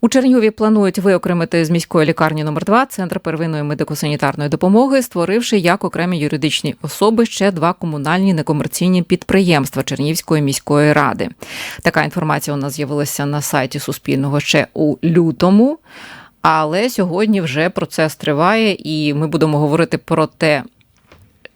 У Чернігові планують виокремити з міської лікарні номер 2 центр первинної медико-санітарної допомоги, створивши як окремі юридичні особи ще два комунальні некомерційні підприємства Чернігівської міської ради. Така інформація у нас з'явилася на сайті Суспільного ще у лютому. Але сьогодні вже процес триває, і ми будемо говорити про те,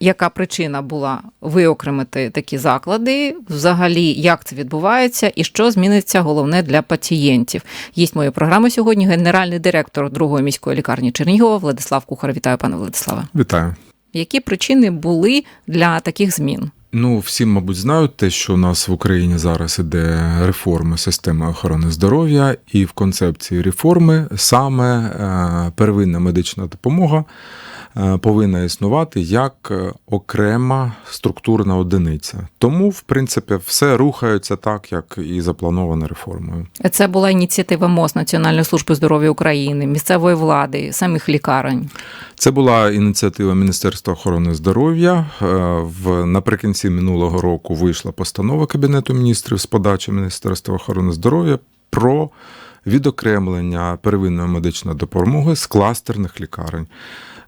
яка причина була виокремити такі заклади, взагалі, як це відбувається, і що зміниться головне для пацієнтів. Єсть моєї програми сьогодні генеральний директор другої міської лікарні Чернігова Владислав Кухар. Вітаю, пане Владиславе. Вітаю. Які причини були для таких змін? Ну, всі, мабуть, знають те, що у нас в Україні зараз іде реформа системи охорони здоров'я, і в концепції реформи саме е, первинна медична допомога повинна існувати як е, окрема структурна одиниця. Тому, в принципі, все рухається так, як і заплановано реформою. Це була ініціатива МОЗ Національної служби здоров'я України, місцевої влади, самих лікарень. Це була ініціатива Міністерства охорони здоров'я. Е, В наприкінці минулого року вийшла постанова Кабінету міністрів з подачі Міністерства охорони здоров'я про відокремлення первинної медичної допомоги з кластерних лікарень.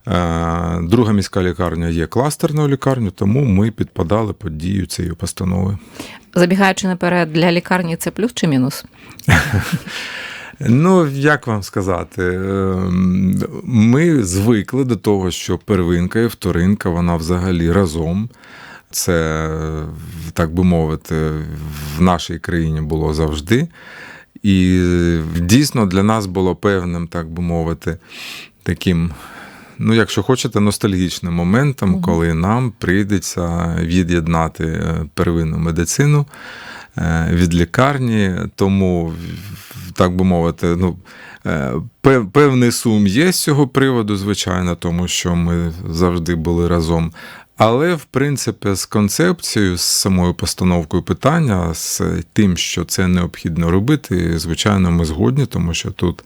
Е, Друга міська лікарня є кластерною лікарнею, тому ми підпадали під дію цієї постанови. Забігаючи наперед, для лікарні це плюс чи мінус? Ну, як вам сказати, ем, ми звикли до того, що первинка і вторинка, вона взагалі разом. Це, так би мовити, в нашій країні було завжди. І дійсно для нас було певним, так би мовити, таким, ну, якщо хочете, ностальгічним моментом, коли нам прийдеться від'єднати е, первинну медицину е, від лікарні. Тому, так би мовити, ну, е, певний сум є з цього приводу, звичайно, тому що ми завжди були разом. Але, в принципі, з концепцією, з самою постановкою питання, з тим, що це необхідно робити, звичайно, ми згодні, тому що тут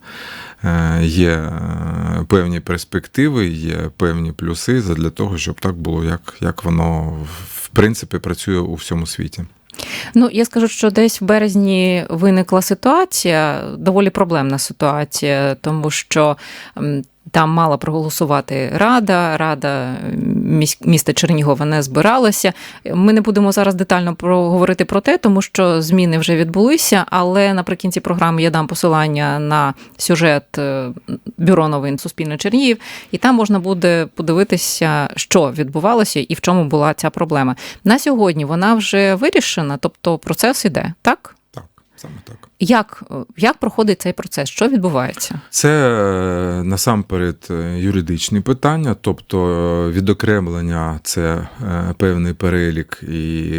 е, є е, певні перспективи, є певні плюси для того, щоб так було, як, як воно в принципі працює у всьому світі. Ну, я скажу, що десь в березні виникла ситуація, доволі проблемна ситуація, тому що там мала проголосувати рада, рада міста Чернігова не збиралася. Ми не будемо зараз детально проговорити про те, тому що зміни вже відбулися. Але наприкінці програми я дам посилання на сюжет е, бюро новин Суспільне Чернігів, і там можна буде подивитися, що відбувалося і в чому була ця проблема. На сьогодні вона вже вирішена, тобто процес іде, так? Так, саме так. Як, як проходить цей процес? Що відбувається? Це е, насамперед е, юридичні питання, тобто е, відокремлення це е, певний перелік і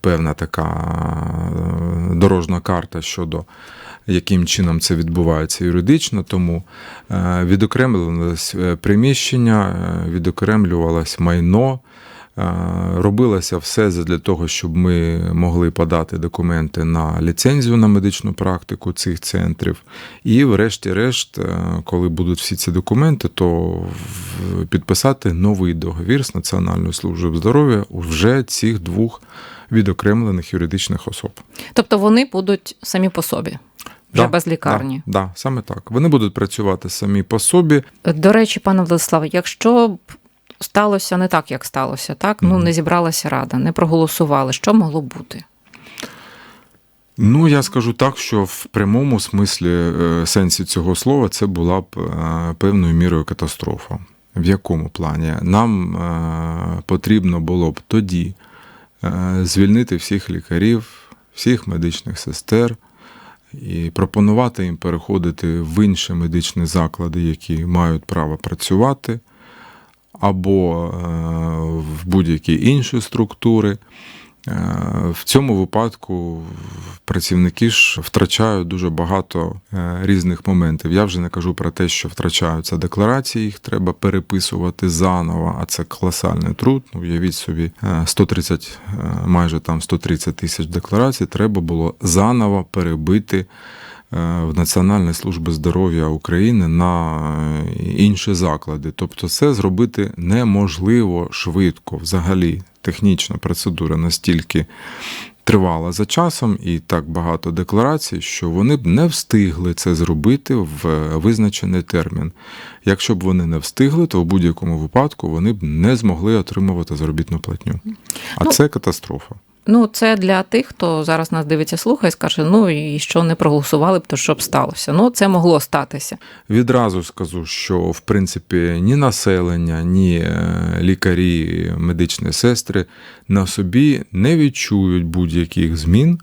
певна така е, дорожна карта щодо яким чином це відбувається юридично. Тому е, відокремлювалось е, приміщення, е, відокремлювалось майно. Робилося все для того, щоб ми могли подати документи на ліцензію на медичну практику цих центрів. І, врешті-решт, е, коли будуть всі ці документи, то підписати новий договір з Національною службою здоров'я вже цих двох відокремлених юридичних особ. Тобто вони будуть самі по собі, вже Да, без лікарні. Да, да, саме так. Вони будуть працювати самі по собі. До речі, пане Владиславе, якщо сталося не так, як сталося, так ну не зібралася рада, не проголосували. Що могло бути? Ну, я скажу так, що в прямому смислі е, сенсі цього слова це була б е, певною мірою катастрофа. В якому плані? Нам е, потрібно було б тоді звільнити всіх лікарів, всіх медичних сестер і пропонувати їм переходити в інші медичні заклади, які мають право працювати, або е, в будь-які інші структури. Е, В цьому випадку працівники ж втрачають дуже багато е, різних моментів. Я вже не кажу про те, що втрачаються декларації, їх треба переписувати заново, а це колосальний труд. Ну, Уявіть собі, е, 130, е, майже там 130 тисяч декларацій треба було заново перебити в Національної служби здоров'я України на е, інші заклади. Тобто, це зробити неможливо швидко взагалі. Технічна процедура настільки тривала за часом і так багато декларацій, що вони б не встигли це зробити в визначений термін. Якщо б вони не встигли, то в будь-якому випадку вони б не змогли отримувати заробітну платню. А Ну, це катастрофа. Ну, це для тих, хто зараз нас дивиться, слухає, скаже: ну і що не проголосували б, то що б сталося? Ну, це могло статися. Відразу скажу, що в принципі ні населення, ні е, лікарі, медичні сестри на собі не відчують будь-яких змін,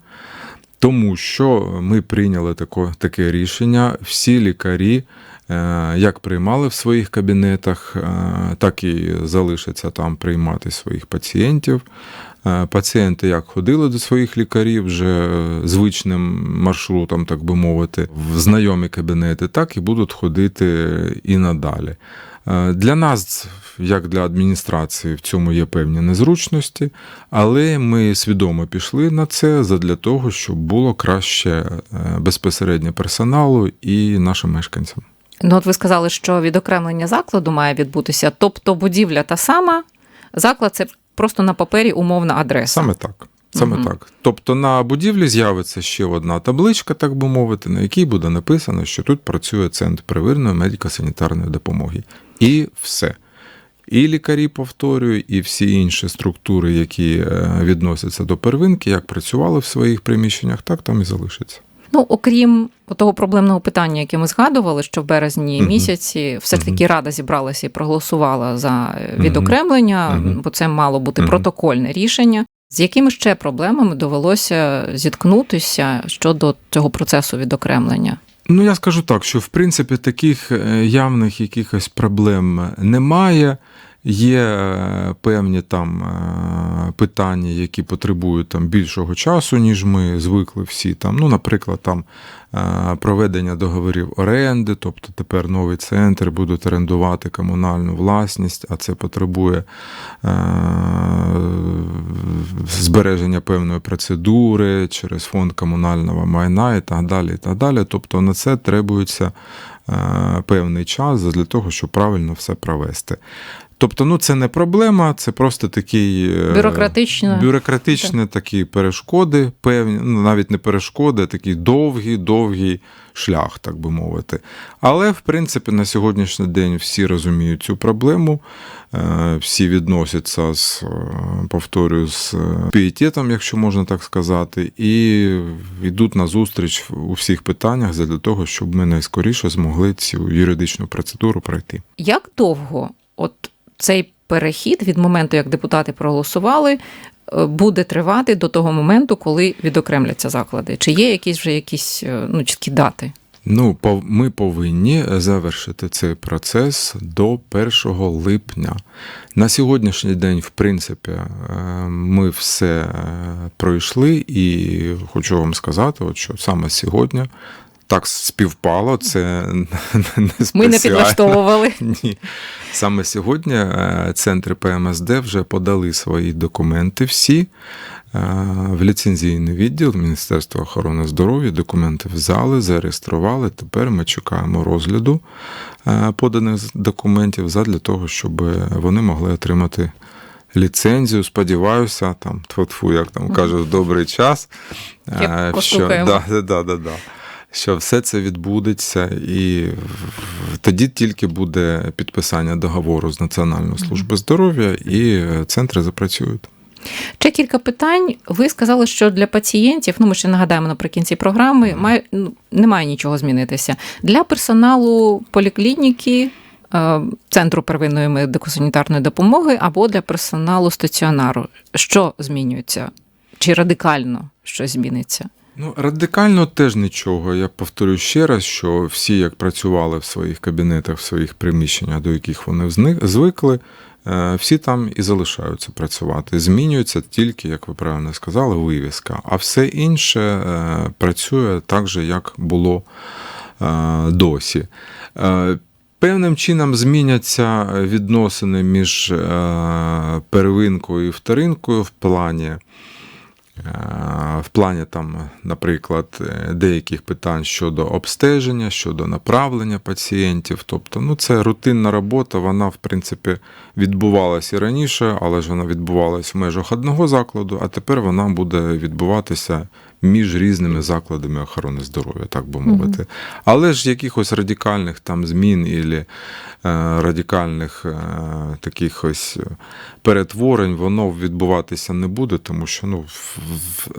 тому що ми прийняли тако, таке рішення. Всі лікарі. е, Як приймали в своїх кабінетах, е, так і залишаться там приймати своїх пацієнтів. Е, Пацієнти як ходили до своїх лікарів вже звичним маршрутом, так би мовити, в знайомі кабінети, так і будуть ходити і надалі. Е, Для нас, як для адміністрації, в цьому є певні незручності, але ми свідомо пішли на це задля того, щоб було краще е, безпосередньо персоналу і нашим мешканцям. Ну, от ви сказали, що відокремлення закладу має відбутися, тобто будівля та сама, заклад це просто на папері умовна адреса. Саме так. Саме Мгм. так. Тобто на будівлі з'явиться ще одна табличка, так би мовити, на якій буде написано, що тут працює центр первинної медико-санітарної допомоги. І все. І лікарі, повторюю, і всі інші структури, які е, відносяться до первинки, як працювали в своїх приміщеннях, так там і залишиться. Ну, окрім того проблемного питання, яке ми згадували, що в березні Мгм. місяці все ж таки Мгм. рада зібралася і проголосувала за відокремлення, Мгм. бо це мало бути Мгм. протокольне рішення. З якими ще проблемами довелося зіткнутися щодо цього процесу відокремлення? Ну, я скажу так, що в принципі таких е, явних якихось проблем немає. Є е, певні там е, питання, які потребують там більшого часу, ніж ми звикли всі. Там, ну, наприклад, там е, проведення договорів оренди, тобто тепер новий центр будуть орендувати комунальну власність, а це потребує збереження певної процедури через фонд комунального майна і так далі. І так далі. Тобто на це требується певний час для того, щоб правильно все провести. Тобто, ну це не проблема, це просто такий е, Бюрократично. бюрократичні такі перешкоди, певні, ну навіть не перешкоди, а такий довгий, довгий шлях, так би мовити. Але в принципі на сьогоднішній день всі розуміють цю проблему, е, всі відносяться з, е, повторюю, з пієтетом, якщо можна так сказати, і йдуть на зустріч у всіх питаннях для того, щоб ми найскоріше змогли цю юридичну процедуру пройти. Як довго от цей перехід від моменту, як депутати проголосували, е, буде тривати до того моменту, коли відокремляться заклади? Чи є якісь вже якісь е, ну, чіткі дати? Ну, ми повинні завершити цей процес до 1 липня. На сьогоднішній день, в принципі, е, ми все пройшли, і хочу вам сказати, от що саме сьогодні. Так співпало, це не Ми не підлаштовували. Ні. Саме сьогодні е, центри ПМСД вже подали свої документи всі е, в ліцензійний відділ Міністерства охорони здоров'я. Документи взяли, зареєстрували. Тепер ми чекаємо розгляду е, поданих документів задля того, щоб вони могли отримати. Ліцензію, сподіваюся, там тфу як там кажуть, добрий час. Як що, да, да, да, да що все це відбудеться, і тоді тільки буде підписання договору з Національною службою здоров'я, і центри запрацюють. Ще кілька питань. Ви сказали, що для пацієнтів, ну ми ще нагадаємо наприкінці програми, має, ну, немає нічого змінитися. Для персоналу поліклініки, е, центру первинної медико-санітарної допомоги або для персоналу стаціонару. Що змінюється? Чи радикально щось зміниться? Ну, радикально теж нічого. Я повторю ще раз, що всі, як працювали в своїх кабінетах, в своїх приміщеннях, до яких вони звикли, е, всі там і залишаються працювати. Змінюється тільки, як ви правильно сказали, вивіска. А все інше е, працює так же, як було е, досі. Певним чином зміняться відносини між первинкою і вторинкою в плані в плані там, наприклад, е, деяких питань щодо обстеження, щодо направлення пацієнтів. Тобто, ну, це рутинна робота, вона, в принципі, відбувалася і раніше, але ж вона відбувалася в межах одного закладу, а тепер вона буде відбуватися між різними закладами охорони здоров'я, так би мовити. Але ж якихось радикальних там змін і радикальних е, таких ось перетворень воно відбуватися не буде, тому що ну,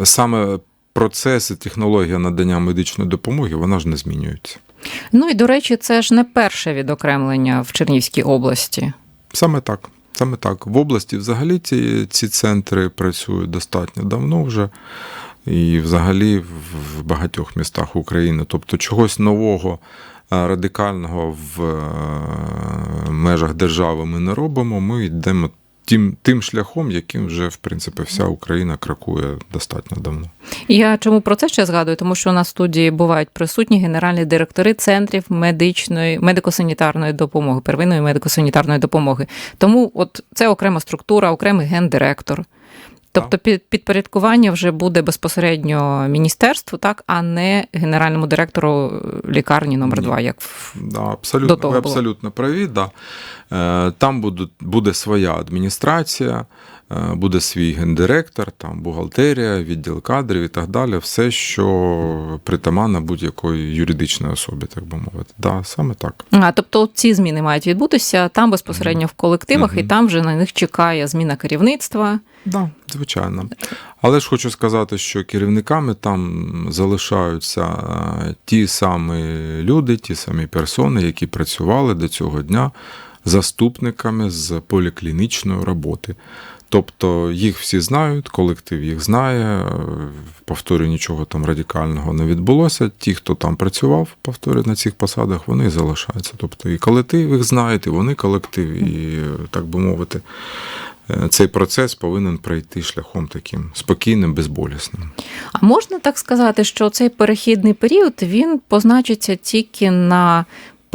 саме процес і технологія надання медичної допомоги вона ж не змінюється. Ну і до речі, це ж не перше відокремлення в Чернівській області. Саме так. Саме так. В області взагалі ці, ці центри працюють достатньо давно вже. І взагалі в- багатьох містах України. Тобто чогось нового, е, радикального в е, межах держави ми не робимо. Ми йдемо тим, тим шляхом, яким вже, в принципі, вся Україна крокує достатньо давно. Я чому про це ще згадую? Тому що у нас в студії бувають присутні генеральні директори центрів медичної медико-санітарної допомоги, первинної медико-санітарної допомоги. Тому от це окрема структура, окремий гендиректор. Тобто під, підпорядкування вже буде безпосередньо міністерству, так, а не генеральному директору лікарні номер 2 як Да, абсолютно, До того ви було. абсолютно праві. Да. Е, Там буде, буде своя адміністрація, е, буде свій гендиректор, там бухгалтерія, відділ кадрів і так далі. Все, що притаманно будь-якої юридичної особі, так би мовити. Да, саме так. А, тобто ці зміни мають відбутися там безпосередньо в колективах, і там вже на них чекає зміна керівництва. Да, звичайно. Але ж хочу сказати, що керівниками там залишаються е, ті самі люди, ті самі персони, які працювали до цього дня заступниками з поліклінічної роботи. Тобто їх всі знають, колектив їх знає. е, Повторюю, нічого там радикального не відбулося. Ті, хто там працював, повторюю, на цих посадах, вони залишаються. Тобто і колектив їх знає, і вони колектив, і е, так би мовити, е, цей процес повинен пройти шляхом таким спокійним, безболісним. А можна так сказати, що цей перехідний період він позначиться тільки на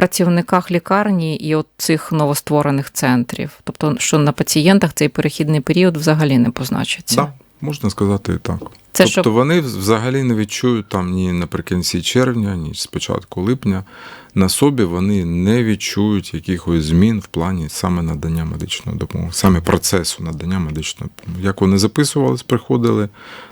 працівниках лікарні і от цих новостворених центрів. Тобто, що на пацієнтах цей перехідний період взагалі не позначиться. Так, можна сказати і так. Це тобто щоб вони взагалі не відчують там ні наприкінці червня, ні з початку липня. На собі вони не відчують якихось змін в плані саме надання медичної допомоги, саме процесу надання медичної допомоги. Як вони записувались, приходили,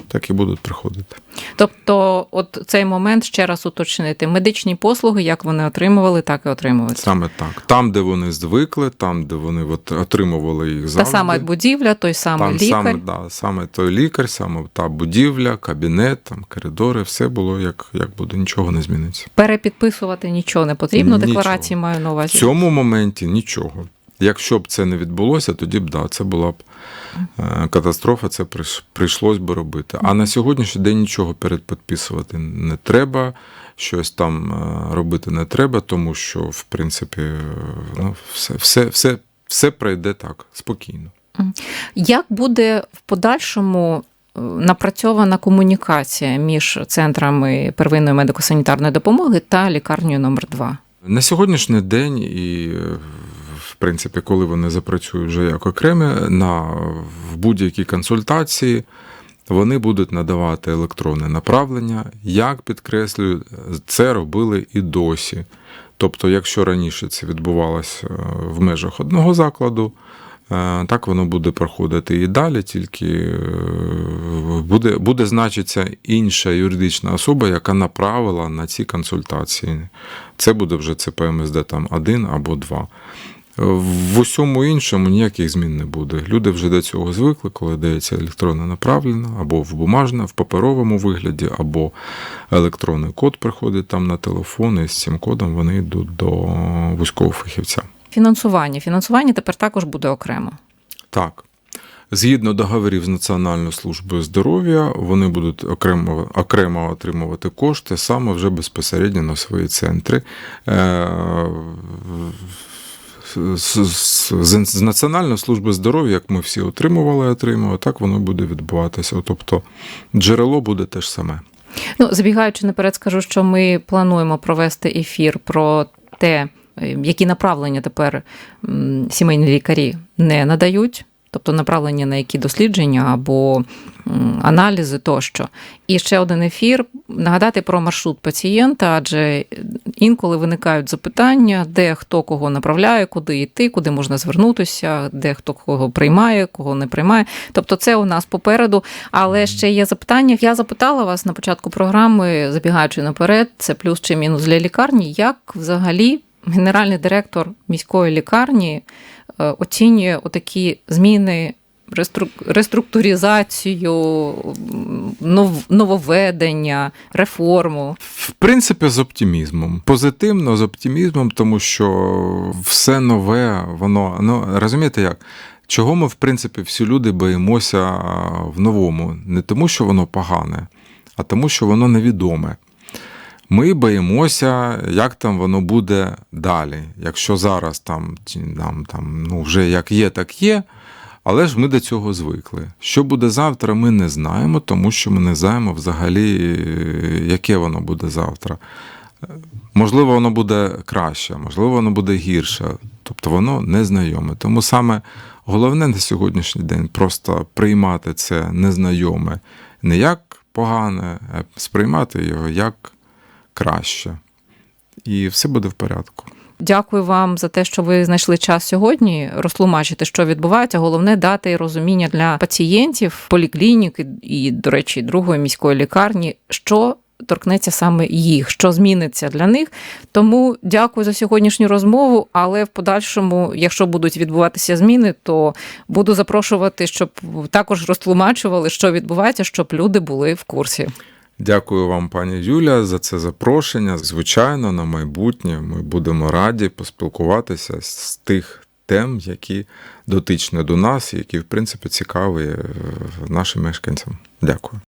так і будуть приходити. тобто, от цей момент ще раз уточнити медичні послуги, як вони отримували, так і отримують. Саме так. Там, де вони звикли, там, де вони от отримували їх Та завжди. сама будівля, той самий Там лікар. саме, да, саме той лікар, саме та будівля, кабінет, там, коридори, все було як, як буде, нічого не зміниться. Перепідписувати нічого не потрібно. Нічого. Декларації маю на В цьому моменті нічого. Якщо б це не відбулося, тоді б да, це була б е, катастрофа, це прийшлось би робити. А на сьогоднішній день нічого передпідписувати не треба, щось там е, робити не треба, тому що, в принципі, ну, все, все, все, все пройде так, спокійно. Як буде в подальшому напрацьована комунікація між центрами первинної медико-санітарної допомоги та лікарнею номер 2 На сьогоднішній день, і в принципі, коли вони запрацюють вже як окремі, на в будь-якій консультації вони будуть надавати електронне направлення. Як підкреслюю, це робили і досі. Тобто, якщо раніше це відбувалося е, в межах одного закладу, так воно буде проходити і далі, тільки е, буде, буде значитися інша юридична особа, яка направила на ці консультації. Це буде вже ЦПМСД там один або два. В усьому іншому ніяких змін не буде. Люди вже до цього звикли, коли дається електронне направлення, або в бумажне, в паперовому вигляді, або електронний код приходить там на телефон, і з цим кодом вони йдуть до вузького фахівця. Фінансування. Фінансування тепер також буде окремо. Так. Згідно договорів з Національною службою здоров'я, вони будуть окремо, окремо отримувати кошти саме вже безпосередньо на свої центри. Е, З, з, з, з Національної служби здоров'я, як ми всі отримували і отримували, так воно буде відбуватися. Тобто джерело буде те ж саме. Ну, забігаючи наперед, скажу, що ми плануємо провести ефір про те, які направлення тепер сімейні лікарі не надають. тобто направлення на які дослідження або аналізи тощо. І ще один ефір нагадати про маршрут пацієнта, адже інколи виникають запитання, де хто кого направляє, куди йти, куди можна звернутися, де хто кого приймає, кого не приймає. Тобто, це у нас попереду. Але ще є запитання. Я запитала вас на початку програми, забігаючи наперед, це плюс чи мінус для лікарні. Як взагалі генеральний директор міської лікарні е, оцінює отакі зміни? Реструктуризацію, нововведення, реформу. В принципі, з оптимізмом. Позитивно, з оптимізмом, тому що все нове, воно ну розумієте як? Чого ми, в принципі, всі люди боїмося в новому? Не тому, що воно погане, а тому, що воно невідоме. Ми боїмося, як там воно буде далі. Якщо зараз там, нам, там ну, вже як є, так є. Але ж ми до цього звикли. Що буде завтра, ми не знаємо, тому що ми не знаємо взагалі, яке воно буде завтра. Можливо, воно буде краще, можливо, воно буде гірше. Тобто воно незнайоме. Тому саме головне на сьогоднішній день просто приймати це незнайоме не як погане, а сприймати його як краще. І все буде в порядку. Дякую вам за те, що ви знайшли час сьогодні розтлумачити, що відбувається. Головне дати розуміння для пацієнтів, поліклінік і, і, до речі, другої міської лікарні, що торкнеться саме їх, що зміниться для них. Тому дякую за сьогоднішню розмову. Але в подальшому, якщо будуть відбуватися зміни, то буду запрошувати, щоб також розтлумачували, що відбувається, щоб люди були в курсі. Дякую вам, пані Юля, за це запрошення. Звичайно, на майбутнє ми будемо раді поспілкуватися з тих тем, які дотичні до нас, які, в принципі, цікаві е, нашим мешканцям. Дякую.